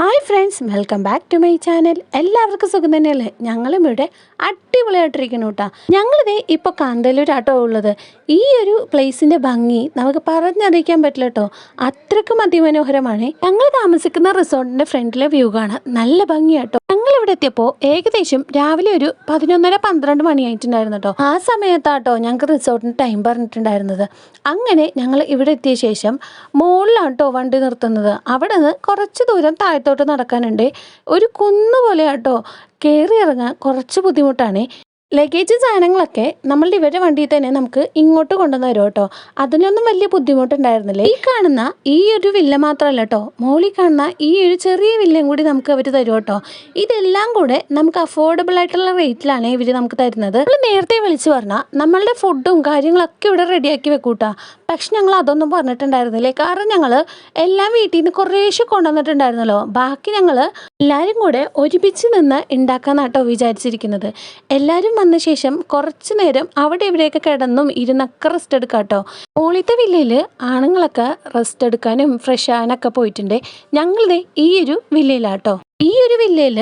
Hi friends welcome back to my channel എല്ലാവർക്കും സുഖം തന്നെയല്ലേ? ഞങ്ങളും ഇവിടെ അടിപൊളിയായിട്ടിരിക്കുന്നു കേട്ടോ ഞങ്ങളിതേ ഇപ്പോൾ കാന്തല്ലൂരാട്ടോ ഉള്ളത്. ഈ ഒരു പ്ലേസിന്റെ ഭംഗി നമുക്ക് പറഞ്ഞറിയിക്കാൻ പറ്റില്ല കേട്ടോ അത്രക്കും അതിമനോഹരമാണ്. ഞങ്ങൾ താമസിക്കുന്ന റിസോർട്ടിന്റെ ഫ്രണ്ടിലെ വ്യൂ കാണാൻ നല്ല ഭംഗിയാട്ടോ ഇവിടെ എത്തിയപ്പോൾ ഏകദേശം രാവിലെ ഒരു പതിനൊന്നര പന്ത്രണ്ട് മണിയായിട്ടുണ്ടായിരുന്നു കേട്ടോ ആ സമയത്താട്ടോ ഞങ്ങൾക്ക് റിസോർട്ടിന് ടൈം പറഞ്ഞിട്ടുണ്ടായിരുന്നത്. അങ്ങനെ ഞങ്ങൾ ഇവിടെ എത്തിയ ശേഷം മുകളിലാണ് കേട്ടോ വണ്ടി നിർത്തുന്നത്. അവിടെ നിന്ന് കുറച്ച് ദൂരം താഴത്തോട്ട് നടക്കാനുണ്ട്. ഒരു കുന്നു പോലെ കേട്ടോ കയറി ഇറങ്ങാൻ കുറച്ച് ബുദ്ധിമുട്ടാണ്. ലഗേജ് സാധനങ്ങളൊക്കെ നമ്മളുടെ ഇവരുടെ വണ്ടിയിൽ തന്നെ നമുക്ക് ഇങ്ങോട്ട് കൊണ്ടുവന്ന് തരും കേട്ടോ അതിനൊന്നും വലിയ ബുദ്ധിമുട്ടുണ്ടായിരുന്നില്ല? ഈ കാണുന്ന ഈ ഒരു വില്ല മാത്രമല്ല കേട്ടോ മോളിൽ കാണുന്ന ഈ ഒരു ചെറിയ വില്ലയും കൂടി നമുക്ക് അവർ തരും കേട്ടോ ഇതെല്ലാം കൂടെ നമുക്ക് അഫോർഡബിൾ ആയിട്ടുള്ള റേറ്റിലാണ് ഇവർ നമുക്ക് തരുന്നത്. നമ്മൾ നേരത്തെ വിളിച്ചു പറഞ്ഞാൽ നമ്മളുടെ ഫുഡും കാര്യങ്ങളൊക്കെ ഇവിടെ റെഡിയാക്കി വെക്കൂട്ടാ. പക്ഷെ ഞങ്ങൾ അതൊന്നും പറഞ്ഞിട്ടുണ്ടായിരുന്നില്ലേ? കാരണം ഞങ്ങൾ എല്ലാം വീട്ടിൽ നിന്ന് കുറേശ്ശെ കൊണ്ടുവന്നിട്ടുണ്ടായിരുന്നല്ലോ. ബാക്കി ഞങ്ങൾ എല്ലാവരും കൂടെ ഒരുമിച്ച് നിന്ന് ഉണ്ടാക്കാന്നാട്ടോ വിചാരിച്ചിരിക്കുന്നത്. എല്ലാവരും വന്ന ശേഷം കുറച്ച് നേരം അവിടെ ഇവിടെയൊക്കെ കിടന്നും ഇരുന്നൊക്കെ റെസ്റ്റ് എടുക്കാം കേട്ടോ മോളിത്തെ വില്ലയിൽ ആണുങ്ങളൊക്കെ റെസ്റ്റ് എടുക്കാനും ഫ്രഷ് ആകാനൊക്കെ പോയിട്ടുണ്ട്. ഞങ്ങളുടെ ഈ ഒരു വില്ലയിലാട്ടോ. ഈ ഒരു വില്ലയിൽ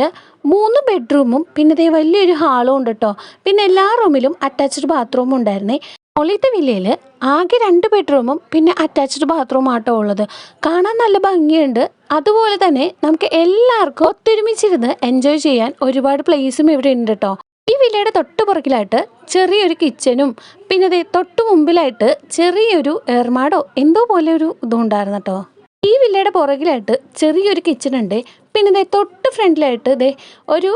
മൂന്ന് ബെഡ്റൂമും പിന്നെ ഇതേ വലിയൊരു ഹാളും ഉണ്ട് കേട്ടോ പിന്നെ എല്ലാ റൂമിലും അറ്റാച്ച്ഡ് ബാത്റൂമും ഉണ്ടായിരുന്നേ. മോളിത്തെ വില്ലയിൽ ആകെ രണ്ട് ബെഡ്റൂമും പിന്നെ അറ്റാച്ച്ഡ് ബാത്റൂം ആട്ടോ ഉള്ളത്. കാണാൻ നല്ല ഭംഗിയുണ്ട്. അതുപോലെ തന്നെ നമുക്ക് എല്ലാവർക്കും ഒത്തൊരുമിച്ചിരുന്ന് എൻജോയ് ചെയ്യാൻ ഒരുപാട് പ്ലേസും ഇവിടെ ഉണ്ട് കേട്ടോ ഈ വില്ലയുടെ തൊട്ട് പുറകിലായിട്ട് ചെറിയൊരു കിച്ചനും പിന്നെ ദേ തൊട്ട് മുമ്പിലായിട്ട് ചെറിയൊരു ഏർമാടോ എന്തോ പോലെ ഒരു ഇതും ഉണ്ടായിരുന്നു കേട്ടോ. ഈ വില്ലയുടെ പുറകിലായിട്ട് ചെറിയൊരു കിച്ചൺ ഉണ്ട് പിന്നെ ഇതേ തൊട്ട് ഫ്രണ്ടിലായിട്ട് ഇതേ ഒരു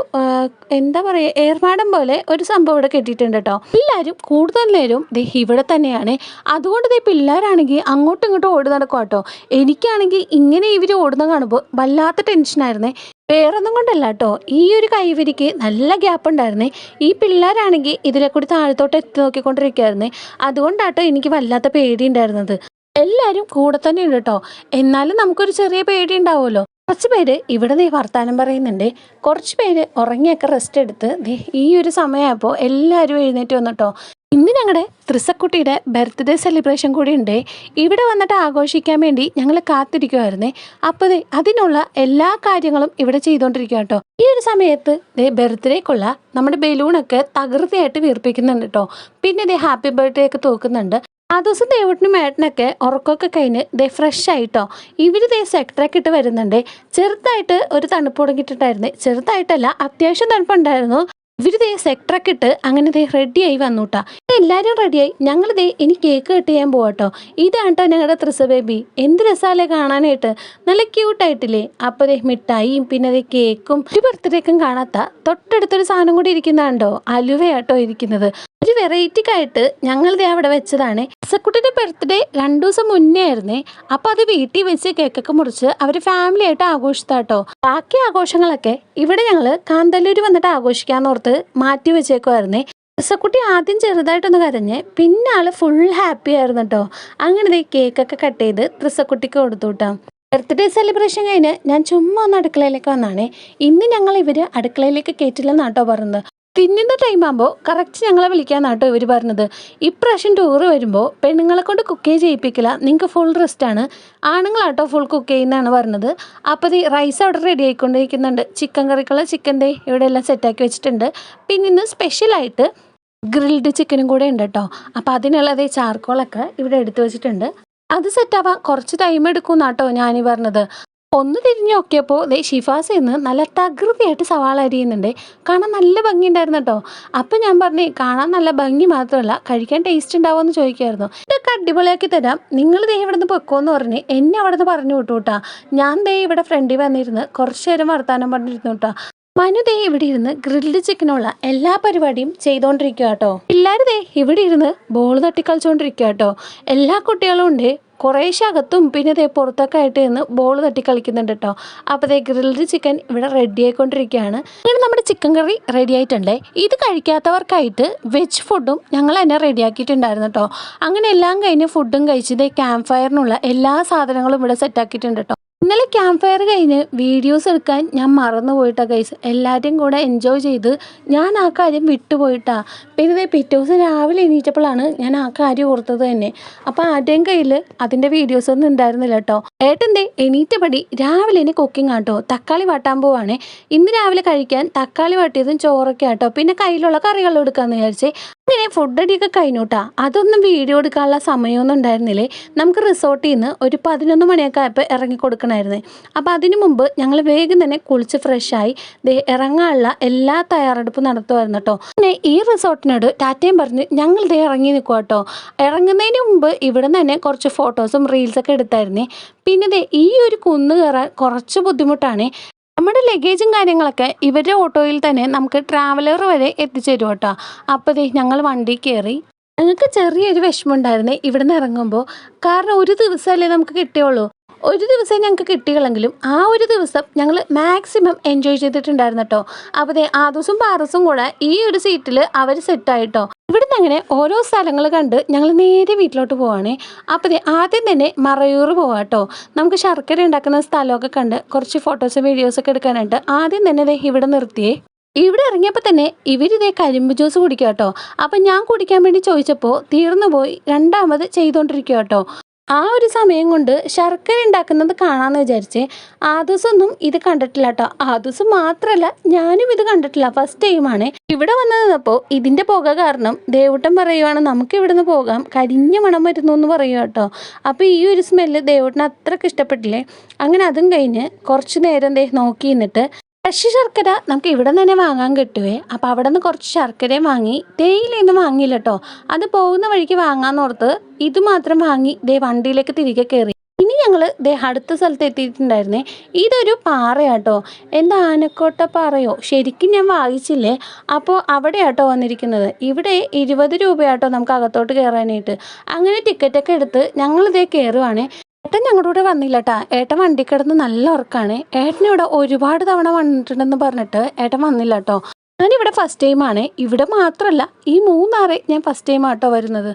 എന്താ പറയുക ഏർമാടം പോലെ ഒരു സംഭവം ഇവിടെ കെട്ടിയിട്ടുണ്ട് കേട്ടോ. എല്ലാവരും കൂടുതൽ നേരം ദേ ഇവിടെ തന്നെയാണ്. അതുകൊണ്ട് ദേ പിള്ളേരാണെങ്കിൽ അങ്ങോട്ടും ഇങ്ങോട്ടും ഓടി നടക്കും കേട്ടോ. എനിക്കാണെങ്കിൽ ഇങ്ങനെ ഇവർ ഓടുന്ന കാണുമ്പോൾ വല്ലാത്ത ടെൻഷനായിരുന്നേ വേറൊന്നും കൊണ്ടല്ല കേട്ടോ ഈ ഒരു കൈവരിക്ക് നല്ല ഗ്യാപ്പ് ഉണ്ടായിരുന്നേ. ഈ പിള്ളേരാണെങ്കിൽ ഇതിലെ കൂടി താഴത്തോട്ട് എത്തി നോക്കിക്കൊണ്ടിരിക്കുകയായിരുന്നേ അതുകൊണ്ടാട്ടോ എനിക്ക് വല്ലാത്ത പേടി ഉണ്ടായിരുന്നത്. എല്ലാവരും കൂടെ തന്നെ ഉണ്ട് കേട്ടോ എന്നാലും നമുക്കൊരു ചെറിയ പേടി ഉണ്ടാവുമല്ലോ. കുറച്ച് പേര് ഇവിടെ നീ വർത്താനം പറയുന്നുണ്ട്. കുറച്ച് പേര് ഉറങ്ങിയൊക്കെ റെസ്റ്റ് എടുത്ത് ഈ ഒരു സമയമായപ്പോൾ എല്ലാവരും എഴുന്നേറ്റ് വന്നിട്ടോ. ഇന്ന് ഞങ്ങളുടെ ത്രിസക്കുട്ടിയുടെ ബർത്ത്ഡേ സെലിബ്രേഷൻ കൂടി ഉണ്ട്. ഇവിടെ വന്നിട്ട് ആഘോഷിക്കാൻ വേണ്ടി ഞങ്ങൾ കാത്തിരിക്കുമായിരുന്നേ അപ്പോൾ അതിനുള്ള എല്ലാ കാര്യങ്ങളും ഇവിടെ ചെയ്തുകൊണ്ടിരിക്കുക കേട്ടോ ഈ ഒരു സമയത്ത് ദേ ബർത്ത്ഡേക്കുള്ള നമ്മുടെ ബലൂണൊക്കെ തകൃതിയായിട്ട് വീർപ്പിക്കുന്നുണ്ട് കേട്ടോ പിന്നെ ദേ ഹാപ്പി ബർത്ത്ഡേ ഒക്കെ തൂക്കുന്നുണ്ട്. ആ ദിവസം ദേവട്ടിനും ഏട്ടനൊക്കെ ഉറക്കമൊക്കെ കഴിഞ്ഞ് ദേ ഫ്രഷ് ആയിട്ടോ. ഇവർ ദേ സെക്ടറൊക്കെ ഇട്ട് വരുന്നുണ്ട്. ചെറുതായിട്ട് ഒരു തണുപ്പ് തുടങ്ങിയിട്ടുണ്ടായിരുന്നു. ചെറുതായിട്ടല്ല അത്യാവശ്യം തണുപ്പുണ്ടായിരുന്നു. ഇവർ ദേ സെക്ടറൊക്കെ ഇട്ട് അങ്ങനെ ദേ റെഡിയായി വന്നൂട്ടാ. എല്ലാവരും റെഡിയായി ഞങ്ങൾ ദേ ഇനി കേക്ക് കട്ട് ചെയ്യാൻ പോവാട്ടോ. ഇതാണ് കേട്ടോ ഞങ്ങളുടെ ത്രിസ ബേബി എന്ത് രസാലേ കാണാനായിട്ട്. നല്ല ക്യൂട്ടായിട്ടില്ലേ അപ്പോൾ ദേ മിഠായിയും പിന്നെ ദേ കേക്കും ഒരു ബർത്ത്ഡേക്കും കാണാത്ത തൊട്ടടുത്തൊരു സാധനം കൂടി ഇരിക്കുന്നതാണ്ടോ അലുവയാട്ടോ ഇരിക്കുന്നത്. ഒരു വെറൈറ്റിക്കായിട്ട് ദേ അവിടെ വെച്ചതാണ്. ഇസക്കുട്ടിയുടെ ബർത്ത്ഡേ രണ്ടു ദിവസം മുന്നേ ആയിരുന്നേ. അപ്പോൾ അത് വീട്ടിൽ വെച്ച് കേക്കൊക്കെ മുറിച്ച് അവർ ഫാമിലി ആയിട്ട് ആഘോഷിച്ചാട്ടോ ബാക്കി ആഘോഷങ്ങളൊക്കെ ഇവിടെ ഞങ്ങൾ കാന്തല്ലൂർ വന്നിട്ട് ആഘോഷിക്കാന്നോർത്ത് മാറ്റി വെച്ചേക്കുമായിരുന്നേ കുട്ടി ആദ്യം ചെറുതായിട്ടൊന്ന് കരഞ്ഞ് പിന്നെ ആൾ ഫുൾ ഹാപ്പി ആയിരുന്നു കേട്ടോ അങ്ങനെ കേക്കൊക്കെ കട്ട് ചെയ്ത് ത്രിസക്കുട്ടിക്ക് കൊടുത്തു കേട്ടോ ബർത്ത്ഡേ സെലിബ്രേഷൻ കഴിഞ്ഞ് ഞാൻ ചുമ്മാ ഒന്ന് അടുക്കളയിലേക്ക് വന്നാണേ. ഇന്ന് ഞങ്ങൾ ഇവർ അടുക്കളയിലേക്ക് കയറ്റില്ലെന്നാട്ടോ പറഞ്ഞത്. തിന്നുന്ന ടൈം ആകുമ്പോൾ കറക്റ്റ് ഞങ്ങളെ വിളിക്കാന്നാട്ടോ ഇവർ പറഞ്ഞത്. ഇപ്രാവശ്യം ടൂറ് വരുമ്പോൾ പെണ്ണുങ്ങളെ കൊണ്ട് കുക്ക് ചെയ്യിപ്പിക്കില്ല. നിങ്ങൾക്ക് ഫുൾ റെസ്റ്റാണ് ആണുങ്ങളാട്ടോ ഫുൾ കുക്ക് ചെയ്യുന്നതാണ് പറഞ്ഞത്. അപ്പോൾ ഈ റൈസ് അവിടെ റെഡി ആയിക്കൊണ്ടിരിക്കുന്നുണ്ട്. ചിക്കൻ കറിക്കുള്ള ചിക്കൻ ഡേ ഇവിടെ എല്ലാം സെറ്റാക്കി വെച്ചിട്ടുണ്ട്. പിന്നെ ഇന്ന് സ്പെഷ്യലായിട്ട് ഗ്രിൽഡ് ചിക്കനും കൂടെ ഉണ്ട് കേട്ടോ. അപ്പോൾ അതിനുള്ളത് ചാർക്കോളൊക്കെ ഇവിടെ എടുത്തു വെച്ചിട്ടുണ്ട്. അത് സെറ്റാവാൻ കുറച്ച് ടൈം എടുക്കും എന്നാട്ടോ ഞാനീ പറഞ്ഞത്. ഒന്ന് തിരിഞ്ഞ് നോക്കിയപ്പോൾ ദേ ഷിഫാസ് എന്ന് നല്ല തകൃതിയായിട്ട് സവാള അരിയുന്നുണ്ട്. കാണാൻ നല്ല ഭംഗി ഉണ്ടായിരുന്നു കേട്ടോ. അപ്പം ഞാൻ പറഞ്ഞേ കാണാൻ നല്ല ഭംഗി മാത്രമല്ല കഴിക്കാൻ ടേസ്റ്റ് ഉണ്ടാവുമെന്ന് ചോദിക്കുമായിരുന്നു ഇതൊക്കെ അടിപൊളിയാക്കി തരാം. നിങ്ങൾ ദേ ഇവിടെ നിന്ന് പൊക്കോന്ന് പറഞ്ഞ് എന്നെ അവിടെ നിന്ന് പറഞ്ഞു വിട്ടു കേട്ടാ. ഞാൻ ദേ ഇവിടെ ഫ്രണ്ടിൽ വന്നിരുന്ന് കുറച്ച് നേരം വർത്താനം പറഞ്ഞിരുന്നു കേട്ടോ. മനു ദേ ഇവിടെ ഇരുന്ന് ഗ്രിൽഡ് ചിക്കനുള്ള എല്ലാ പരിപാടിയും ചെയ്തുകൊണ്ടിരിക്കുക കേട്ടോ. പിള്ളേർ ദേ ഇവിടെ ഇരുന്ന് ബോൾ തട്ടിക്കളിച്ചുകൊണ്ടിരിക്കുക കേട്ടോ. എല്ലാ കുട്ടികളും ഉണ്ട് കുറേശ്ശെ അകത്തും പിന്നെ ഇതേ പുറത്തൊക്കെ ആയിട്ട് നിന്ന് ബോൾ തട്ടി കളിക്കുന്നുണ്ട് കേട്ടോ അപ്പോൾ ഇതേ ഗ്രിൽഡ് ചിക്കൻ ഇവിടെ റെഡി ആയിക്കൊണ്ടിരിക്കുകയാണ്. അങ്ങനെ നമ്മുടെ ചിക്കൻ കറി റെഡി ആയിട്ടുണ്ടേ? ഇത് കഴിക്കാത്തവർക്കായിട്ട് വെജ് ഫുഡും ഞങ്ങൾ തന്നെ റെഡിയാക്കിയിട്ടുണ്ടായിരുന്നു കേട്ടോ അങ്ങനെ എല്ലാം കഴിഞ്ഞ് ഫുഡും കഴിച്ച് ഇതേ ക്യാമ്പ് ഫയറിനുള്ള എല്ലാ സാധനങ്ങളും ഇവിടെ സെറ്റാക്കിയിട്ടുണ്ട് കേട്ടോ ഇന്നലെ ക്യാമ്പ് ഫയർ കഴിഞ്ഞ് വീഡിയോസ് എടുക്കാൻ ഞാൻ മറന്നു പോയിട്ടാ ഗൈസ് എല്ലാവരും കൂടെ എൻജോയ് ചെയ്ത് ഞാൻ ആ കാര്യം വിട്ടുപോയിട്ടാ പിന്നെ പിറ്റേ ദിവസം രാവിലെ എണീറ്റപ്പോഴാണ് ഞാൻ ആ കാര്യം ഓർത്തത് തന്നെ. അപ്പോൾ ആരുടെയും കയ്യിൽ അതിന്റെ വീഡിയോസ് ഒന്നും ഉണ്ടായിരുന്നില്ല കേട്ടോ ഏട്ടന്റെ എണീറ്റപടി രാവിലെ ഇനി കുക്കിംഗ് ആട്ടോ തക്കാളി വാട്ടാൻ പോവാണേ. ഇന്ന് രാവിലെ കഴിക്കാൻ തക്കാളി വാട്ടിയതും ചോറൊക്കെ ആട്ടോ പിന്നെ കയ്യിലുള്ള കറികൾ എടുക്കാമെന്ന് വിചാരിച്ചേ. അങ്ങനെ ഫുഡ് അടിയൊക്കെ കഴിഞ്ഞോട്ടാ അതൊന്നും വീഡിയോ എടുക്കാനുള്ള സമയമൊന്നും ഉണ്ടായിരുന്നില്ലേ? നമുക്ക് റിസോർട്ടിൽ നിന്ന് ഒരു പതിനൊന്ന് മണിയൊക്കെ ആയപ്പോൾ ഇറങ്ങി കൊടുക്കണമായിരുന്നു അപ്പോൾ അതിനു മുമ്പ് ഞങ്ങൾ വേഗം തന്നെ കുളിച്ച് ഫ്രഷായി ഇറങ്ങാനുള്ള എല്ലാ തയ്യാറെടുപ്പും നടത്തുമായിരുന്നു കേട്ടോ പിന്നെ ഈ റിസോർട്ടിനോട് ടാറ്റയും പറഞ്ഞ് ഞങ്ങൾ ഇതേ ഇറങ്ങി നിൽക്കുക കേട്ടോ ഇറങ്ങുന്നതിന് മുമ്പ് ഇവിടെ നിന്ന് തന്നെ കുറച്ച് ഫോട്ടോസും റീൽസൊക്കെ എടുത്തായിരുന്നേ. പിന്നെ ഈ ഒരു കുന്ന് കയറാൻ കുറച്ച് ബുദ്ധിമുട്ടാണ്. നമ്മുടെ ലഗേജും കാര്യങ്ങളൊക്കെ ഇവരുടെ ഓട്ടോയിൽ തന്നെ നമുക്ക് ട്രാവലർ വരെ എത്തിച്ചേരും കേട്ടോ. അപ്പോൾ ഞങ്ങൾ വണ്ടി കയറി ഞങ്ങൾക്ക് ചെറിയൊരു വിഷമമുണ്ടായിരുന്നേ ഇവിടുന്ന് ഇറങ്ങുമ്പോൾ കാരണം ഒരു ദിവസമല്ലേ നമുക്ക് കിട്ടിയുള്ളൂ. ഒരു ദിവസം ഞങ്ങൾക്ക് കിട്ടിയുള്ളെങ്കിലും ആ ഒരു ദിവസം ഞങ്ങൾ മാക്സിമം എൻജോയ് ചെയ്തിട്ടുണ്ടായിരുന്നു കേട്ടോ അപ്പോൾ ആ ആദൂസും പാറസും കൂടെ ഈ ഒരു സീറ്റിൽ അവർ സെറ്റായിട്ടോ ഇവിടുന്ന് അങ്ങനെ ഓരോ സ്ഥലങ്ങൾ കണ്ട് ഞങ്ങൾ നേരെ വീട്ടിലോട്ട് പോവാണേ. അപ്പോൾ ആദ്യം തന്നെ മറയൂർ പോവാം കേട്ടോ നമുക്ക് ശർക്കര ഉണ്ടാക്കുന്ന സ്ഥലമൊക്കെ കണ്ട് കുറച്ച് ഫോട്ടോസും വീഡിയോസൊക്കെ എടുക്കാനായിട്ട് ആദ്യം തന്നെ ദേ ഇവിടെ നിർത്തിയേ. ഇവിടെ ഇറങ്ങിയപ്പോൾ തന്നെ ഇവരിതേ കരിമ്പ് ജ്യൂസ് കുടിക്കുക കേട്ടോ അപ്പം ഞാൻ കുടിക്കാൻ വേണ്ടി ചോദിച്ചപ്പോൾ തീർന്നു പോയി രണ്ടാമത് ചെയ്തുകൊണ്ടിരിക്കുക കേട്ടോ ആ ഒരു സമയം കൊണ്ട് ശർക്കര ഉണ്ടാക്കുന്നത് കാണാമെന്ന് വിചാരിച്ചേ. ആദൂസൊന്നും ഇത് കണ്ടിട്ടില്ല കേട്ടോ ആദൂസ് മാത്രമല്ല ഞാനും ഇത് കണ്ടിട്ടില്ല ഫസ്റ്റ് ടൈമാണ് ഇവിടെ വന്നതപ്പോ ഇതിന്റെ പുക കാരണം ദേവൂട്ടൻ പറയുവാണ് നമുക്ക് ഇവിടുന്ന് പോകാം. കരിഞ്ഞ മണം വരുന്നു എന്ന് പറയുക കേട്ടോ അപ്പോൾ ഈ ഒരു സ്മെല്ല് ദേവൂട്ടിന് അത്രയ്ക്ക് ഇഷ്ടപ്പെട്ടില്ലേ? അങ്ങനെ അതും കഴിഞ്ഞ് കുറച്ച് നേരം ദേ നോക്കി നിന്നിട്ട് ഫ്രഷ് ശർക്കര നമുക്ക് ഇവിടെ നിന്ന് തന്നെ വാങ്ങാൻ കിട്ടുവേ. അപ്പോൾ അവിടെ നിന്ന് കുറച്ച് ശർക്കരയും വാങ്ങി. തേയിലയൊന്നും വാങ്ങിയില്ല കേട്ടോ അത് പോകുന്ന വഴിക്ക് വാങ്ങാമെന്നോർത്ത് ഇത് മാത്രം വാങ്ങി ദേ വണ്ടിയിലേക്ക് തിരികെ കയറി ഇനി ഞങ്ങൾ ദേ അടുത്ത സ്ഥലത്ത് എത്തിയിട്ടുണ്ടായിരുന്നേ. ഇതൊരു പാറയാട്ടോ. എന്താ ആനക്കോട്ട പാറയോ? ശരിക്കും ഞാൻ വായിച്ചില്ലേ? അപ്പോൾ അവിടെയാട്ടോ വന്നിരിക്കുന്നത്. ഇവിടെ ഇരുപത് രൂപയാട്ടോ നമുക്ക് അകത്തോട്ട് കയറാനായിട്ട് അങ്ങനെ ടിക്കറ്റൊക്കെ എടുത്ത് ഞങ്ങളിതേ കയറുവാണേ ഏട്ടൻ ഞങ്ങളുടെ കൂടെ വന്നില്ല കേട്ടാ ഏട്ടൻ വണ്ടി കിടന്ന് നല്ല ഉറക്കാണ്. ഏട്ടൻ ഇവിടെ ഒരുപാട് തവണ വന്നിട്ടുണ്ടെന്ന് പറഞ്ഞിട്ട് ഏട്ടൻ വന്നില്ല കേട്ടോ ഞാനിവിടെ ഫസ്റ്റ് ടൈമാണ് ഇവിടെ മാത്രമല്ല ഈ മൂന്നാറെ ഞാൻ ഫസ്റ്റ് ടൈം ആട്ടോ വരുന്നത്.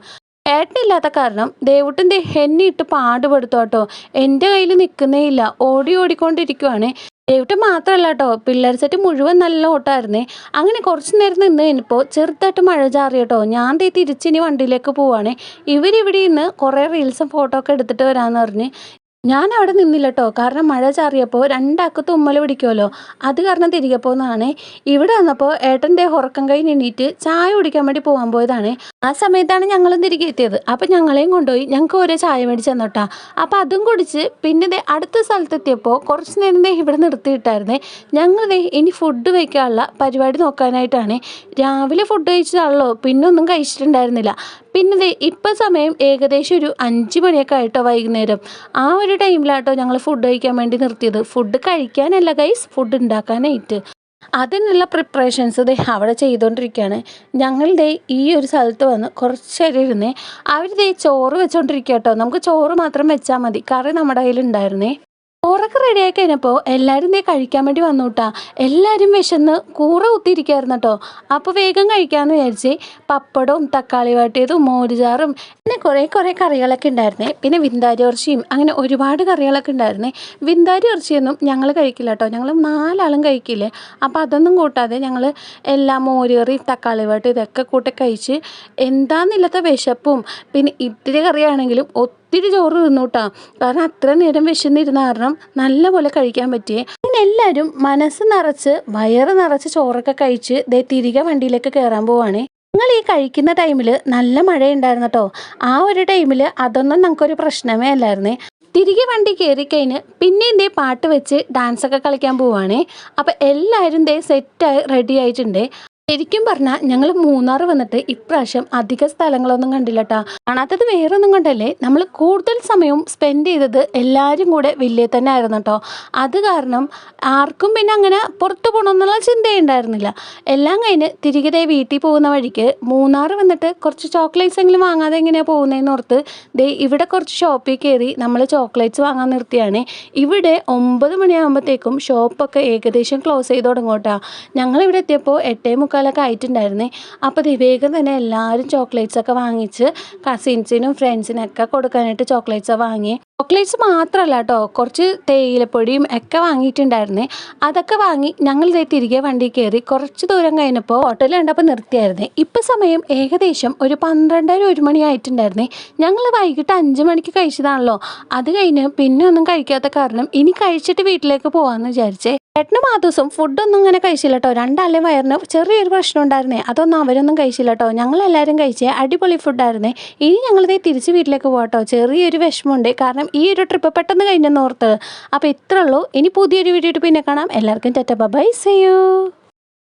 ഏട്ടനില്ലാത്ത കാരണം ദേവുട്ടന്റെ എന്നെ ഇട്ട് പാടുപെടുത്തു എന്റെ കയ്യിൽ നിൽക്കുന്നേ ഇല്ല. ഓടി ഓടിക്കൊണ്ടിരിക്കുവാണ്. ദേവുട്ടൻ മാത്രമല്ല കേട്ടോ പിള്ളേർ സെറ്റ് മുഴുവൻ നല്ല ഓട്ടമായിരുന്നേ അങ്ങനെ കുറച്ച് നേരം നിന്ന് കഴിഞ്ഞപ്പോൾ ചെറുതായിട്ട് മഴ ചാറി കേട്ടോ ഞാൻ ദേ തിരിച്ചിനി വണ്ടിയിലേക്ക് പോവാണേ. ഇവരിവിടെ നിന്ന് കുറേ റീൽസും ഫോട്ടോ ഒക്കെ എടുത്തിട്ട് വരാമെന്ന് പറഞ്ഞ്. ഞാൻ അവിടെ നിന്നില്ല കേട്ടോ കാരണം മഴ ചാറിയപ്പോൾ രണ്ടാൾക്ക് തുമ്മൽ പിടിക്കുമല്ലോ അത് കാരണം തിരികെ പോകുന്നതാണ് ഇവിടെ വന്നപ്പോൾ ഏട്ടന്റെ ഉറക്കം കഴിഞ്ഞ് എണ്ണീറ്റ് ചായ കുടിക്കാൻ വേണ്ടി പോകാൻ പോയതാണ്. ആ സമയത്താണ് ഞങ്ങളും തിരികെ എത്തിയത്. അപ്പം ഞങ്ങളെയും കൊണ്ടുപോയി ഞങ്ങൾക്ക് ഓരോ ചായ മേടിച്ച് തന്നോട്ടാ. അപ്പം അതും കുടിച്ച് പിന്നെ അടുത്ത സ്ഥലത്തെത്തിയപ്പോൾ കുറച്ച് നേരം ഇവിടെ നിർത്തിയിട്ടായിരുന്നേ. ഞങ്ങൾ ഇനി ഫുഡ് വയ്ക്കാനുള്ള പരിപാടി നോക്കാനായിട്ടാണ്. രാവിലെ ഫുഡ് കഴിച്ചതാണല്ലോ. പിന്നെ ഒന്നും കഴിച്ചിട്ടുണ്ടായിരുന്നില്ല. പിന്നെ ഇപ്പം സമയം ഏകദേശം ഒരു അഞ്ച് മണിയൊക്കെ ആയിട്ടോ വൈകുന്നേരം. ആ ഒരു ടൈമിലാട്ടോ ഞങ്ങൾ ഫുഡ് കഴിക്കാൻ വേണ്ടി നിർത്തിയത്. ഫുഡ് കഴിക്കാനല്ല ഗൈസ് ഫുഡ് ഉണ്ടാക്കാനായിട്ട്. അതിനുള്ള പ്രിപ്പറേഷൻസ് ദേ അവിടെ ചെയ്തുകൊണ്ടിരിക്കുകയാണ് ഞങ്ങളുടെ ഈ ഒരു സ്ഥലത്ത് വന്ന് കുറച്ച് നേരം ഇരുന്നേ. അവർ ദേ ചോറ് വെച്ചോണ്ടിരിക്കുക കേട്ടോ നമുക്ക് ചോറ് മാത്രം വെച്ചാൽ മതി. കറി നമ്മുടെ കയ്യിലുണ്ടായിരുന്നേ. ചോറൊക്കെ റെഡിയായി കഴിഞ്ഞപ്പോൾ എല്ലാവരും നീ കഴിക്കാൻ വേണ്ടി വന്നു കേട്ടാ എല്ലാവരും വിശന്ന് കൂറ കുത്തിയിരിക്കുകയായിരുന്നു കേട്ടോ അപ്പോൾ വേഗം കഴിക്കാമെന്ന് വിചാരിച്ച് പപ്പടവും തക്കാളി വാട്ടിയതും മോരുചാറും പിന്നെ കുറേ കുറേ കറികളൊക്കെ ഉണ്ടായിരുന്നേ പിന്നെ വിന്താരി ഇറച്ചിയും അങ്ങനെ ഒരുപാട് കറികളൊക്കെ ഉണ്ടായിരുന്നേ വിന്താരി ഇറച്ചിയൊന്നും ഞങ്ങൾ കഴിക്കില്ല കേട്ടോ ഞങ്ങൾ നാലാളും കഴിക്കില്ലേ? അപ്പോൾ അതൊന്നും കൂട്ടാതെ ഞങ്ങൾ എല്ലാ മോരുകറി തക്കാളി വാട്ടി ഇതൊക്കെ കൂട്ടി കഴിച്ച് എന്താന്നില്ലാത്ത വിശപ്പും പിന്നെ ഇത്തിരി കറിയാണെങ്കിലും ഒത്തിരി ചോറ് തിന്നൂട്ടാ. കാരണം അത്ര നേരം വിശന്നിരുന്ന കാരണം നല്ലപോലെ കഴിക്കാൻ പറ്റിയേ. പിന്നെ എല്ലാവരും മനസ്സ് നിറച്ച് വയറ് നിറച്ച് ചോറൊക്കെ കഴിച്ച് ദേ തിരികെ വണ്ടിയിലേക്ക് കയറാൻ പോവാണേ. നിങ്ങൾ ഈ കഴിക്കുന്ന ടൈമിൽ നല്ല മഴയുണ്ടായിരുന്നു കേട്ടോ ആ ഒരു ടൈമിൽ അതൊന്നും നമുക്കൊരു പ്രശ്നമേ അല്ലായിരുന്നേ. തിരികെ വണ്ടി കയറി കഴിഞ്ഞ് പിന്നെ ദേ പാട്ട് വെച്ച് ഡാൻസൊക്കെ കളിക്കാൻ പോവുകയാണേ അപ്പം എല്ലാവരും ദേ സെറ്റായി റെഡി ആയിട്ടുണ്ട്. ശരിക്കും പറഞ്ഞാൽ ഞങ്ങൾ മൂന്നാർ വന്നിട്ട് ഇപ്രാവശ്യം അധിക സ്ഥലങ്ങളൊന്നും കണ്ടില്ല കേട്ടോ കാണാത്തത് വേറൊന്നും കണ്ടല്ലേ? നമ്മൾ കൂടുതൽ സമയവും സ്പെൻഡ് ചെയ്തത് എല്ലാവരും കൂടെ വലിയ തന്നെ ആയിരുന്നു കേട്ടോ അത് കാരണം ആർക്കും പിന്നെ അങ്ങനെ പുറത്ത് പോകണമെന്നുള്ള ചിന്തയുണ്ടായിരുന്നില്ല എല്ലാം കഴിഞ്ഞ് തിരികെ വീട്ടിൽ പോകുന്ന വഴിക്ക് മൂന്നാർ വന്നിട്ട് കുറച്ച് ചോക്ലേറ്റ്സ് എങ്കിലും വാങ്ങാതെ എങ്ങനെയാണ് പോകുന്നതെന്ന് ഓർത്ത് ദേ ഇവിടെ കുറച്ച് ഷോപ്പിൽ കയറി നമ്മൾ ചോക്ലേറ്റ്സ് വാങ്ങാൻ നിർത്തിയാണ്. ഇവിടെ ഒമ്പത് മണിയാകുമ്പോഴത്തേക്കും ഷോപ്പൊക്കെ ഏകദേശം ക്ലോസ് ചെയ്ത് തുടങ്ങും കേട്ടോ. ഞങ്ങളിവിടെ എത്തിയപ്പോൾ എട്ടേ മുക്കാൽ മുക്കാലൊക്കെ ആയിട്ടുണ്ടായിരുന്നേ. അപ്പോൾ ദേ വേഗം തന്നെ എല്ലാവരും ചോക്ലേറ്റ്സ് ഒക്കെ വാങ്ങിച്ച് കസിൻസിനും ഫ്രണ്ട്സിനൊക്കെ കൊടുക്കാനായിട്ട് ചോക്ലേറ്റ്സ് വാങ്ങി. ചോക്ലേറ്റ്സ് മാത്രമല്ല കേട്ടോ കുറച്ച് തേയിലപ്പൊടിയും ഒക്കെ വാങ്ങിയിട്ടുണ്ടായിരുന്നേ. അതൊക്കെ വാങ്ങി ഞങ്ങൾ ഇതേ തിരികെ വണ്ടി കയറി കുറച്ച് ദൂരം കഴിഞ്ഞപ്പോൾ ഹോട്ടലിൽ കണ്ടപ്പോൾ നിർത്തിയായിരുന്നേ. ഇപ്പം സമയം ഏകദേശം ഒരു പന്ത്രണ്ടര ഒരു മണി ആയിട്ടുണ്ടായിരുന്നേ. ഞങ്ങൾ വൈകിട്ട് അഞ്ച് മണിക്ക് കഴിച്ചതാണല്ലോ. അത് കഴിഞ്ഞ് പിന്നെ ഒന്നും കഴിക്കാത്ത കാരണം ഇനി കഴിച്ചിട്ട് വീട്ടിലേക്ക് പോകാമെന്ന് വിചാരിച്ചേ. ഏട്ടനും മാതൂസും ഫുഡൊന്നും ഇങ്ങനെ കഴിച്ചില്ല കേട്ടോ രണ്ടാളും വയറിന് ചെറിയൊരു പ്രശ്നം ഉണ്ടായിരുന്നേ. അതൊന്നും അവരൊന്നും കഴിച്ചില്ല കേട്ടോ ഞങ്ങളെല്ലാവരും കഴിച്ച അടിപൊളി ഫുഡായിരുന്നേ ഇനി ഞങ്ങളിതേ തിരിച്ച് വീട്ടിലേക്ക് പോകട്ടോ ചെറിയൊരു വിഷമമുണ്ട്. കാരണം ഈ ഒരു ട്രിപ്പ് പെട്ടെന്ന് കഴിഞ്ഞെന്ന് ഓർത്ത്. അപ്പോൾ ഇത്രയുള്ളൂ ഇനി പുതിയൊരു വീഡിയോ പിന്നെ കാണാം. എല്ലാവർക്കും ടെറ്റ. ബൈ സെയ്യൂ